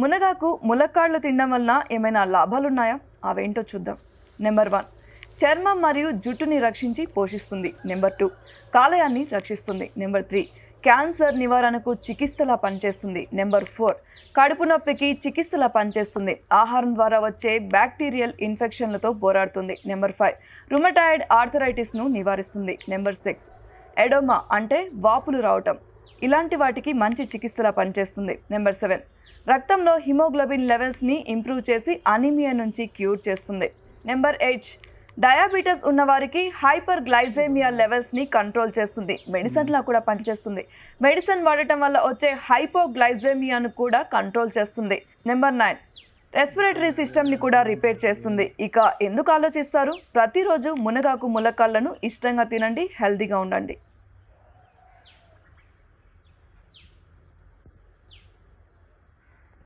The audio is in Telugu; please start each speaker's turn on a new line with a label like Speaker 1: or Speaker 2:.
Speaker 1: మునగాకు ములక్కాళ్ళు తినడం వలన ఏమైనా లాభాలున్నాయా? అవేంటో చూద్దాం. నెంబర్ వన్ చర్మం మరియు జుట్టుని రక్షించి పోషిస్తుంది. నెంబర్ టూ కాలేయాన్ని రక్షిస్తుంది. నెంబర్ త్రీ క్యాన్సర్ నివారణకు చికిత్సలా పనిచేస్తుంది. నెంబర్ ఫోర్ కడుపు నొప్పికి చికిత్సలా పనిచేస్తుంది. ఆహారం ద్వారా వచ్చే బ్యాక్టీరియల్ ఇన్ఫెక్షన్లతో పోరాడుతుంది. నెంబర్ ఫైవ్ రుమటాయిడ్ ఆర్థరైటిస్ను నివారిస్తుంది. నెంబర్ సిక్స్ ఎడోమా అంటే వాపులు రావటం. ఇలాంటి వాటికి మంచి చికిత్సలా పనిచేస్తుంది. Number seven. రక్తంలో హిమోగ్లోబిన్ లెవెల్స్ని ఇంప్రూవ్ చేసి అనీమియా నుంచి క్యూర్ చేస్తుంది. Number eight. డయాబెటీస్ ఉన్నవారికి హైపర్ గ్లైజేమియా లెవెల్స్ని కంట్రోల్ చేస్తుంది. మెడిసిన్లా కూడా పనిచేస్తుంది. మెడిసిన్ వాడటం వల్ల వచ్చే హైపోగ్లైజేమియాను కూడా కంట్రోల్ చేస్తుంది. Number nine. రెస్పిరేటరీ సిస్టమ్ని కూడా రిపేర్ చేస్తుంది. ఇక ఎందుకు ఆలోచిస్తారు? ప్రతిరోజు మునగాకు ములక్కాళ్ళను ఇష్టంగా తినండి హెల్తీగా ఉండండి.